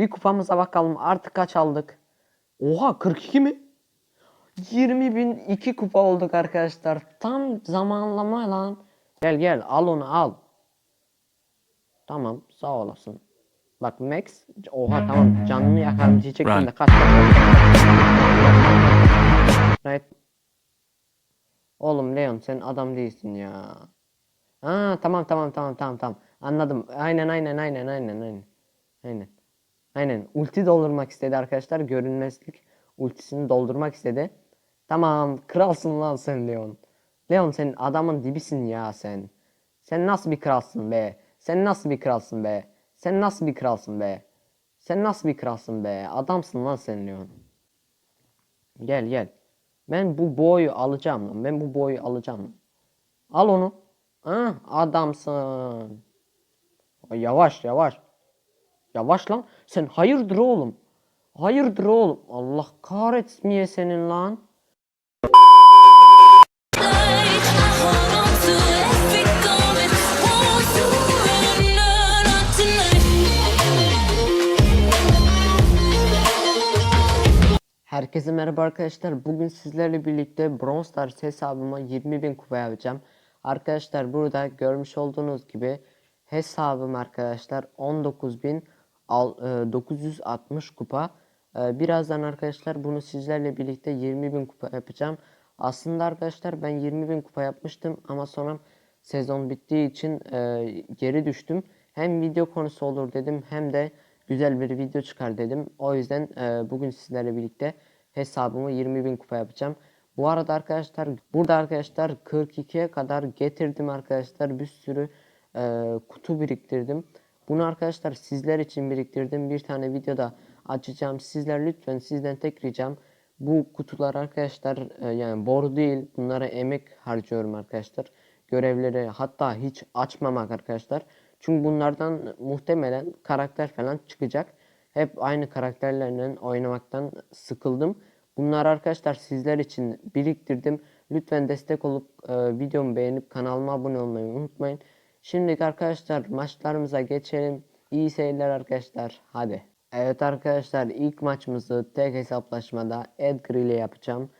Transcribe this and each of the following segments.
Bir kupamıza bakalım artık kaç aldık? Oha 42 mi? 20 bin 2 kupa olduk arkadaşlar. Tam zamanlama lan. Gel gel al onu al. Tamam sağ olasın. Bak Max oha tamam canını yakarım diyecektim Run. de kaç. Right. Oğlum Leon sen adam değilsin ya. Ha tamam tamam tamam tamam tamam. Anladım. Aynen aynen aynen aynen aynen. Aynen. Aynen. Ulti doldurmak istedi arkadaşlar. Görünmezlik ultisini doldurmak istedi. Tamam. Kralsın lan sen Leon. Leon sen adamın dibisin ya sen. Sen nasıl bir kralsın be? Sen nasıl bir kralsın be? Sen nasıl bir kralsın be? Sen nasıl bir kralsın be? Adamsın lan sen Leon. Gel gel. Ben bu boyu alacağım lan. Ben bu boyu alacağım. Al onu. Ha, adamsın. Yavaş yavaş. Yavaş lan. Sen hayırdır oğlum? Hayırdır oğlum? Allah kahretmeye senin lan. Herkese merhaba arkadaşlar. Bugün sizlerle birlikte Brawl Stars hesabıma 20.000 kupa yapacağım. Arkadaşlar burada görmüş olduğunuz gibi hesabım arkadaşlar 19.960 kupa. Ee, Birazdan arkadaşlar bunu sizlerle birlikte 20.000 kupa yapacağım. Aslında arkadaşlar ben 20.000 kupa yapmıştım ama sonra sezon bittiği için e, geri düştüm. Hem video konusu olur dedim hem de güzel bir video çıkar dedim. O yüzden e, bugün sizlerle birlikte hesabımı 20.000 kupa yapacağım. Bu arada arkadaşlar burada arkadaşlar 42'ye kadar getirdim arkadaşlar bir sürü e, kutu biriktirdim. Bunu arkadaşlar sizler için biriktirdim. Bir tane videoda açacağım. Sizler lütfen sizden tek ricam bu kutular arkadaşlar e, yani boru değil. Bunlara emek harcıyorum arkadaşlar. Görevleri hatta hiç açmamak arkadaşlar. Çünkü bunlardan muhtemelen karakter falan çıkacak. Hep aynı karakterlerle oynamaktan sıkıldım. Bunlar arkadaşlar sizler için biriktirdim. Lütfen destek olup e, videomu beğenip kanalıma abone olmayı unutmayın. Şimdilik arkadaşlar maçlarımıza geçelim. İyi seyirler arkadaşlar. Hadi. Evet arkadaşlar ilk maçımızı tek hesaplaşmada Edgar ile yapacağım.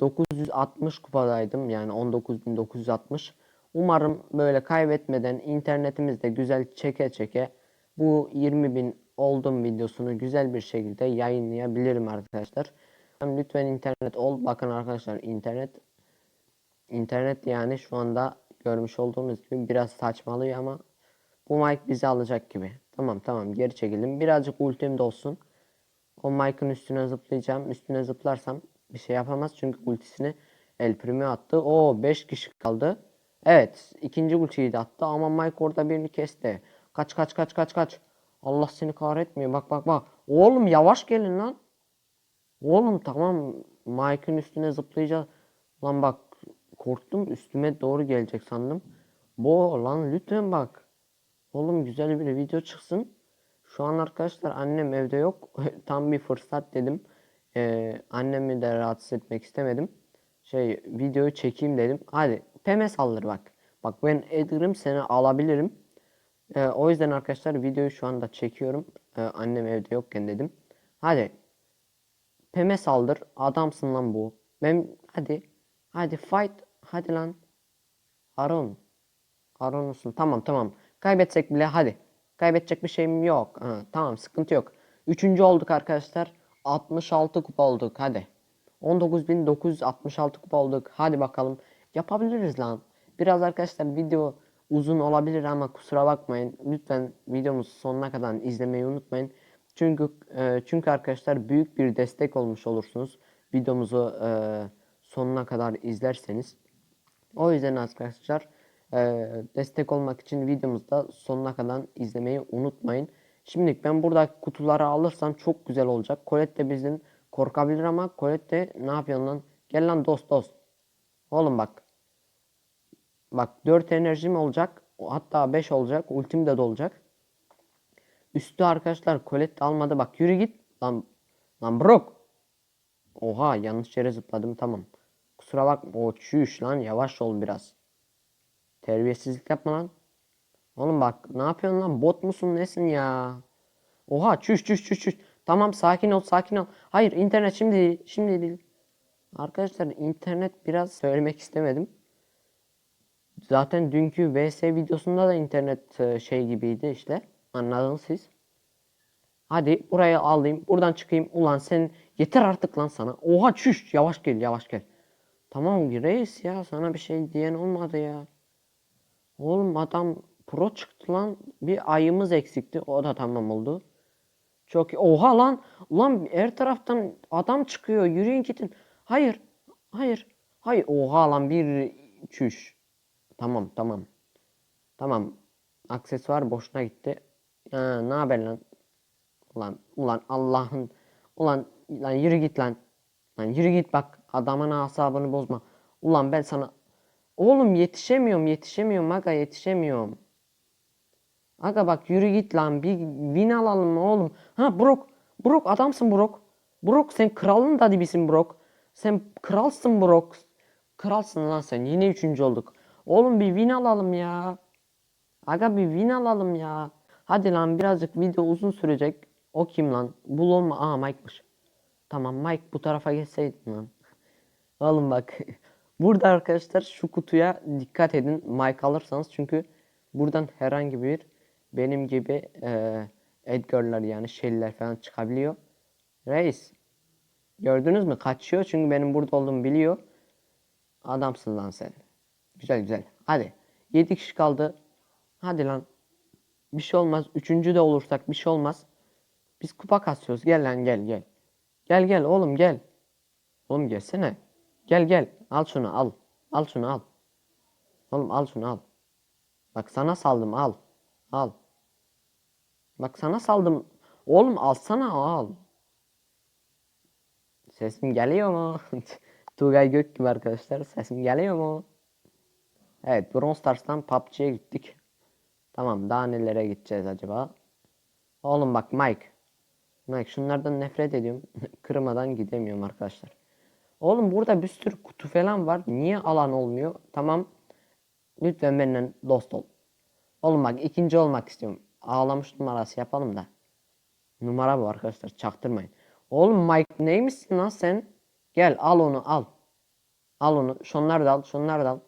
960 kupadaydım yani 19.960. Umarım böyle kaybetmeden internetimizde güzel çeke çeke bu 20.000 oldum videosunu güzel bir şekilde yayınlayabilirim arkadaşlar. Lütfen internet ol. Bakın arkadaşlar internet internet yani şu anda görmüş olduğunuz gibi biraz saçmalıyor ama bu mic bizi alacak gibi. Tamam tamam geri çekildim. Birazcık ultim de olsun. O mic'ın üstüne zıplayacağım. Üstüne zıplarsam bir şey yapamaz çünkü ultisini El Primo attı. O 5 kişi kaldı. Evet ikinci ultiyi de attı ama Mike orada birini kesti. Kaç kaç kaç kaç kaç. Allah seni kahretmiyor. Bak bak bak. Oğlum yavaş gelin lan. Oğlum tamam Mike'ın üstüne zıplayacağız. Lan bak korktum üstüme doğru gelecek sandım. Bu lan lütfen bak. Oğlum güzel bir video çıksın. Şu an arkadaşlar annem evde yok. Tam bir fırsat dedim. Ee, annemi de rahatsız etmek istemedim. Şey videoyu çekeyim dedim. Hadi Peme saldır bak. Bak ben Edgar'ım seni alabilirim. Ee, o yüzden arkadaşlar videoyu şu anda çekiyorum. Ee, annem evde yokken dedim. Hadi Peme saldır. Adamsın lan bu. Ben hadi. Hadi fight. Hadi lan. Aron. Aron olsun. Tamam tamam. Kaybetsek bile hadi. Kaybedecek bir şeyim yok. Ha, tamam sıkıntı yok. Üçüncü olduk arkadaşlar. 66 kupa olduk hadi. 19.966 kupa olduk. Hadi bakalım. Yapabiliriz lan. Biraz arkadaşlar video uzun olabilir ama kusura bakmayın. Lütfen videomuzu sonuna kadar izlemeyi unutmayın. Çünkü e, çünkü arkadaşlar büyük bir destek olmuş olursunuz. Videomuzu e, sonuna kadar izlerseniz. O yüzden arkadaşlar e, destek olmak için videomuzda sonuna kadar izlemeyi unutmayın. Şimdilik ben burada kutuları alırsam çok güzel olacak. Colette de bizden korkabilir ama Colette de ne yapıyorsun lan? Gel lan dost dost. Oğlum bak. Bak 4 enerjim olacak. Hatta 5 olacak. Ultim de dolacak. Üstü arkadaşlar Colette almadı. Bak yürü git. Lan, lan Brock. Oha yanlış yere zıpladım tamam. Kusura bakma. O çüş lan yavaş ol biraz. Terbiyesizlik yapma lan. Oğlum bak ne yapıyorsun lan? Bot musun nesin ya? Oha çüş çüş çüş çüş. Tamam sakin ol sakin ol. Hayır internet şimdi değil. Şimdi değil. Arkadaşlar internet biraz söylemek istemedim. Zaten dünkü VS videosunda da internet e, şey gibiydi işte. Anladınız siz. Hadi buraya alayım. Buradan çıkayım. Ulan sen yeter artık lan sana. Oha çüş. Yavaş gel yavaş gel. Tamam reis ya sana bir şey diyen olmadı ya. Oğlum adam pro çıktı lan. Bir ayımız eksikti. O da tamam oldu. Çok. Oha lan. Ulan her taraftan adam çıkıyor. Yürüyün gidin. Hayır. Hayır. Hayır. Oha lan bir çüş. Tamam tamam. Tamam. Aksesuar boşuna gitti. Ha, ne haber lan? Ulan ulan Allah'ın ulan lan yürü git lan. Lan yürü git bak adamın asabını bozma. Ulan ben sana Oğlum yetişemiyorum yetişemiyorum aga yetişemiyorum. Aga bak yürü git lan bir win alalım oğlum. Ha Brock Brock adamsın Brock. Brock sen kralın da dibisin Brock. Sen kralsın Brock. Kralsın lan sen yine üçüncü olduk. Oğlum bir win alalım ya. Aga bir win alalım ya. Hadi lan birazcık video uzun sürecek. O kim lan? Bul olma. Aa Mike'mış. Tamam Mike bu tarafa geçseydin lan. Oğlum bak. Burada arkadaşlar şu kutuya dikkat edin. Mike alırsanız çünkü buradan herhangi bir benim gibi e, Edgar'lar yani şeyler falan çıkabiliyor. Reis. Gördünüz mü? Kaçıyor çünkü benim burada olduğumu biliyor. Adamsın lan sen. Güzel güzel. Hadi. 7 kişi kaldı. Hadi lan. Bir şey olmaz. Üçüncü de olursak bir şey olmaz. Biz kupa kasıyoruz. Gel lan gel gel. Gel gel oğlum gel. Oğlum gelsene. Gel gel. Al şunu al. Al şunu al. Oğlum al şunu al. Bak sana saldım al. Al. Bak sana saldım. Oğlum alsana al. Sesim geliyor mu? Tugay Gök gibi arkadaşlar. Sesim geliyor mu? Evet Brawl Stars'tan PUBG'ye gittik. Tamam daha nelere gideceğiz acaba? Oğlum bak Mike. Mike şunlardan nefret ediyorum. Kırmadan gidemiyorum arkadaşlar. Oğlum burada bir sürü kutu falan var. Niye alan olmuyor? Tamam. Lütfen benimle dost ol. Oğlum bak ikinci olmak istiyorum. Ağlamış numarası yapalım da. Numara bu arkadaşlar çaktırmayın. Oğlum Mike neymişsin lan sen? Gel al onu al. Al onu. Şunları da al. Şunları da al.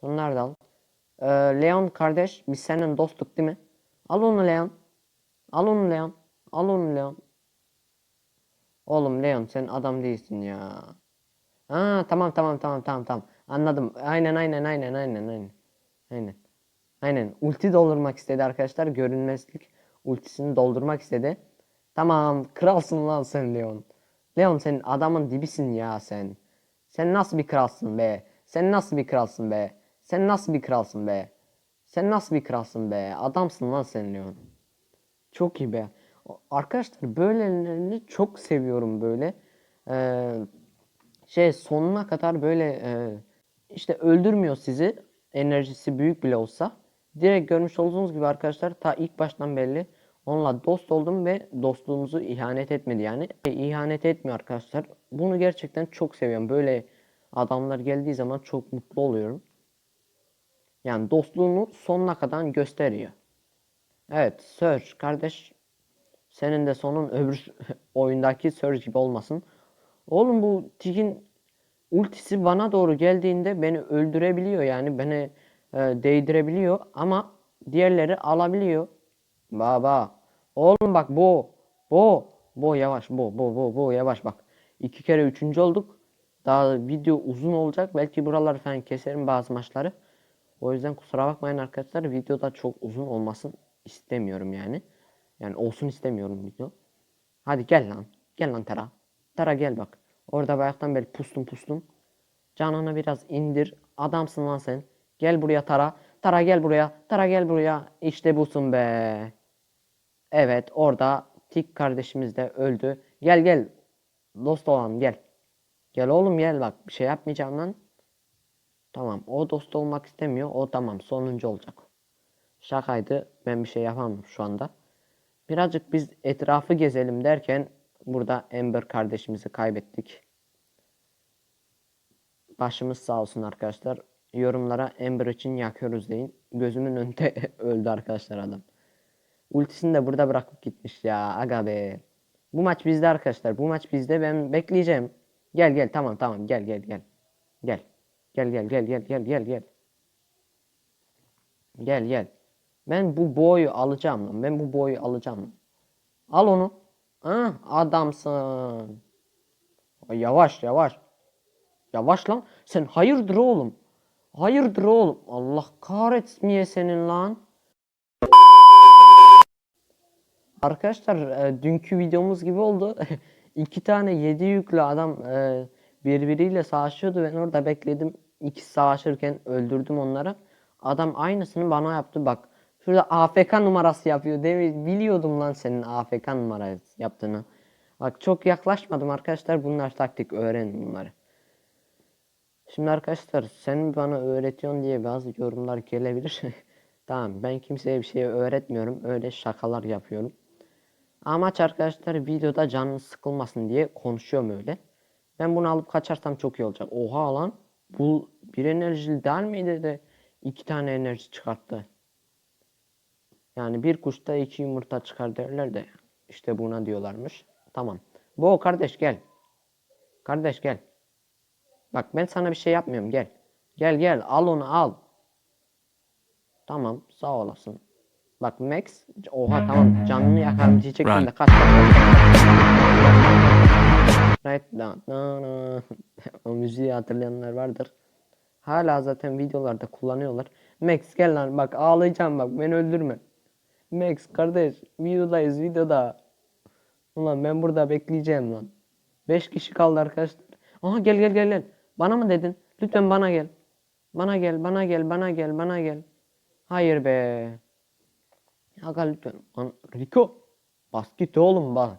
Şunları da al. Ee, Leon kardeş biz seninle dostluk değil mi? Al onu Leon. Al onu Leon. Al onu Leon. Oğlum Leon sen adam değilsin ya. Ha tamam tamam tamam tamam tamam. Anladım. Aynen aynen aynen aynen aynen. Aynen. Aynen. Ulti doldurmak istedi arkadaşlar. Görünmezlik ultisini doldurmak istedi. Tamam. Kralsın lan sen Leon. Leon sen adamın dibisin ya sen. Sen nasıl bir kralsın be? Sen nasıl bir kralsın be? Sen nasıl bir kralsın be? Sen nasıl bir kralsın be? Adamsın lan sen Leon. Çok iyi be. Arkadaşlar böylelerini çok seviyorum böyle. Ee, şey sonuna kadar böyle e, işte öldürmüyor sizi. Enerjisi büyük bile olsa. Direkt görmüş olduğunuz gibi arkadaşlar ta ilk baştan belli. Onunla dost oldum ve dostluğumuzu ihanet etmedi yani. E, ihanet etmiyor arkadaşlar. Bunu gerçekten çok seviyorum. Böyle adamlar geldiği zaman çok mutlu oluyorum. Yani dostluğunu sonuna kadar gösteriyor. Evet Surge kardeş senin de sonun öbür oyundaki Surge gibi olmasın. Oğlum bu Tig'in ultisi bana doğru geldiğinde beni öldürebiliyor yani beni e, değdirebiliyor ama diğerleri alabiliyor. Baba. Oğlum bak bu. Bu. Bu yavaş. Bu. Bu. Bu. Bu yavaş bak. İki kere üçüncü olduk. Daha video uzun olacak. Belki buraları falan keserim bazı maçları. O yüzden kusura bakmayın arkadaşlar. Videoda çok uzun olmasın istemiyorum yani. Yani olsun istemiyorum video. Hadi gel lan. Gel lan Tera. Tera gel bak. Orada bayaktan beri pustum pustum. Canını biraz indir. Adamsın lan sen. Gel buraya Tara. Tara gel buraya. Tara gel buraya. İşte busun be. Evet orada Tik kardeşimiz de öldü. Gel gel. Dost olalım gel. Gel oğlum gel bak. Bir şey yapmayacağım lan. Tamam o dost olmak istemiyor. O tamam sonuncu olacak. Şakaydı. Ben bir şey yapamam şu anda. Birazcık biz etrafı gezelim derken burada Ember kardeşimizi kaybettik. Başımız sağ olsun arkadaşlar. Yorumlara Ember için yakıyoruz deyin. Gözümün önünde öldü arkadaşlar adam. Ultisini de burada bırakıp gitmiş ya. Aga be. Bu maç bizde arkadaşlar. Bu maç bizde. Ben bekleyeceğim. Gel gel tamam tamam gel gel gel. Gel. Gel gel gel gel gel gel gel. Gel gel. Ben bu boyu alacağım lan. Ben bu boyu alacağım. Al onu. Ah adamsın. Yavaş yavaş. Yavaş lan. Sen hayırdır oğlum? Hayırdır oğlum? Allah kahretmeye senin lan. Arkadaşlar e, dünkü videomuz gibi oldu. İki tane yedi yüklü adam e, birbiriyle savaşıyordu. Ben orada bekledim. İkisi savaşırken öldürdüm onları. Adam aynısını bana yaptı bak. Şurada AFK numarası yapıyor değil mi? Biliyordum lan senin AFK numarası yaptığını. Bak çok yaklaşmadım arkadaşlar. Bunlar taktik öğrenin bunları. Şimdi arkadaşlar sen bana öğretiyorsun diye bazı yorumlar gelebilir. Tamam ben kimseye bir şey öğretmiyorum. Öyle şakalar yapıyorum. Amaç arkadaşlar videoda canınız sıkılmasın diye konuşuyorum öyle. Ben bunu alıp kaçarsam çok iyi olacak. Oha lan. Bu bir enerjili değil miydi de iki tane enerji çıkarttı. Yani bir kuşta iki yumurta çıkar derler de işte buna diyorlarmış. Tamam. Bu kardeş gel. Kardeş gel. Bak ben sana bir şey yapmıyorum gel. Gel gel al onu al. Tamam sağ olasın. Bak Max oha tamam canını yakarım diyecektim de kaç. Right down. O müziği hatırlayanlar vardır. Hala zaten videolarda kullanıyorlar. Max gel lan bak ağlayacağım bak beni öldürme. Max kardeş videodayız videoda. Ulan ben burada bekleyeceğim lan. 5 kişi kaldı arkadaşlar. Aha gel gel gel gel. Bana mı dedin? Lütfen bana gel. Bana gel, bana gel, bana gel, bana gel. Hayır be. Aga lütfen. Rico. Bas git oğlum bak.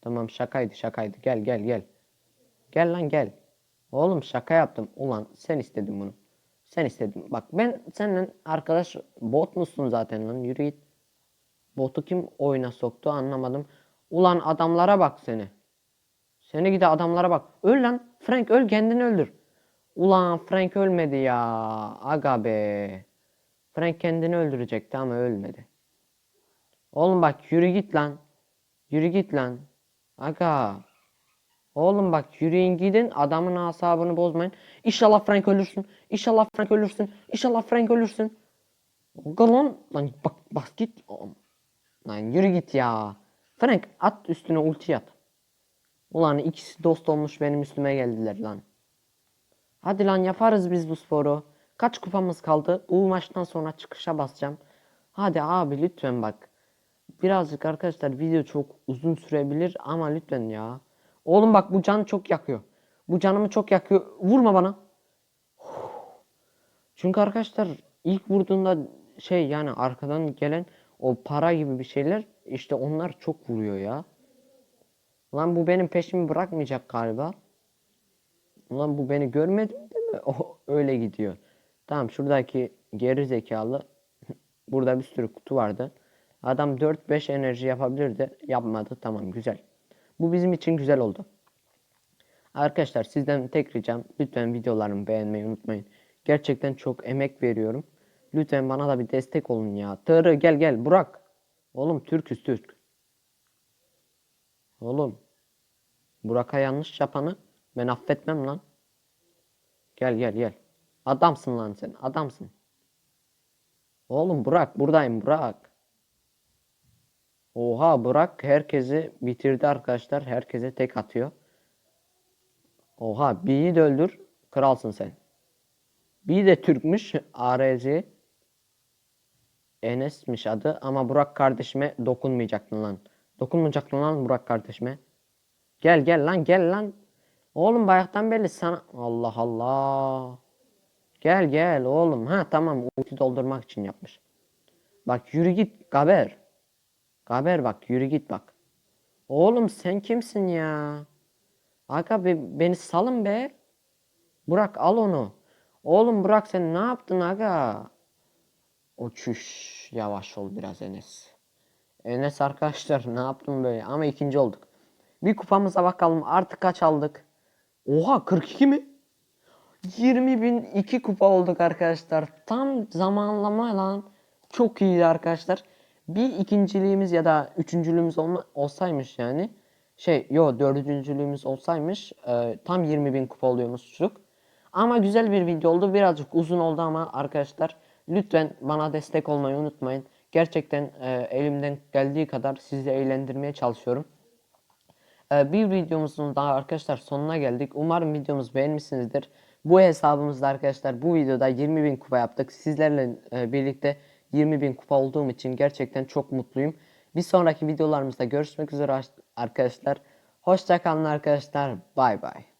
Tamam şakaydı şakaydı. Gel gel gel. Gel lan gel. Oğlum şaka yaptım. Ulan sen istedin bunu. Sen istedin. Bak ben seninle arkadaş bot musun zaten lan yürü git. Botu kim oyuna soktu anlamadım. Ulan adamlara bak seni. Seni gide adamlara bak. Öl lan. Frank öl kendini öldür. Ulan Frank ölmedi ya. Aga be. Frank kendini öldürecekti ama ölmedi. Oğlum bak yürü git lan. Yürü git lan. Aga. Oğlum bak yürüyün gidin adamın asabını bozmayın. İnşallah Frank ölürsün. İnşallah Frank ölürsün. İnşallah Frank ölürsün. Aga lan. Bak bas git. Lan yürü git ya. Frank at üstüne ulti at. Ulan ikisi dost olmuş benim üstüme geldiler lan. Hadi lan yaparız biz bu sporu. Kaç kupamız kaldı? Bu maçtan sonra çıkışa basacağım. Hadi abi lütfen bak. Birazcık arkadaşlar video çok uzun sürebilir ama lütfen ya. Oğlum bak bu can çok yakıyor. Bu canımı çok yakıyor. Vurma bana. Çünkü arkadaşlar ilk vurduğunda şey yani arkadan gelen o para gibi bir şeyler işte onlar çok vuruyor ya. Lan bu benim peşimi bırakmayacak galiba. Ulan bu beni görmedi mi değil mi? O öyle gidiyor. Tamam şuradaki geri zekalı burada bir sürü kutu vardı. Adam 4-5 enerji yapabilirdi. Yapmadı. Tamam güzel. Bu bizim için güzel oldu. Arkadaşlar sizden tek ricam lütfen videolarımı beğenmeyi unutmayın. Gerçekten çok emek veriyorum. Lütfen bana da bir destek olun ya. Tırı gel gel Burak. Oğlum Türküz Türk. Oğlum. Burak'a yanlış yapanı ben affetmem lan. Gel gel gel. Adamsın lan sen. Adamsın. Oğlum Burak buradayım Burak. Oha Burak herkesi bitirdi arkadaşlar. Herkese tek atıyor. Oha B'yi de öldür. Kralsın sen. B de Türkmüş. ARC. Enes'miş adı ama Burak kardeşime dokunmayacaktın lan. Dokunmayacaktın lan Burak kardeşime. Gel gel lan gel lan. Oğlum bayaktan belli sana. Allah Allah. Gel gel oğlum. Ha tamam ulti doldurmak için yapmış. Bak yürü git Gaber. Gaber bak yürü git bak. Oğlum sen kimsin ya? Aga be, beni salın be. Burak al onu. Oğlum Burak sen ne yaptın aga? O. Yavaş ol biraz Enes. Enes arkadaşlar ne yaptım böyle ama ikinci olduk. Bir kupamıza bakalım artık kaç aldık? Oha 42 mi? 20 bin iki kupa olduk arkadaşlar. Tam zamanlama lan. Çok iyiydi arkadaşlar. Bir ikinciliğimiz ya da üçüncülüğümüz olma, olsaymış yani şey yo dördüncülüğümüz olsaymış e, tam 20 bin kupa oluyormuştuk. Ama güzel bir video oldu. Birazcık uzun oldu ama arkadaşlar lütfen bana destek olmayı unutmayın. Gerçekten e, elimden geldiği kadar sizi eğlendirmeye çalışıyorum. Ee, Bir videomuzun daha arkadaşlar sonuna geldik. Umarım videomuzu beğenmişsinizdir. Bu hesabımızda arkadaşlar bu videoda 20.000 kupa yaptık. Sizlerle e, birlikte 20.000 kupa olduğum için gerçekten çok mutluyum. Bir sonraki videolarımızda görüşmek üzere arkadaşlar. Hoşça kalın arkadaşlar. Bay bay.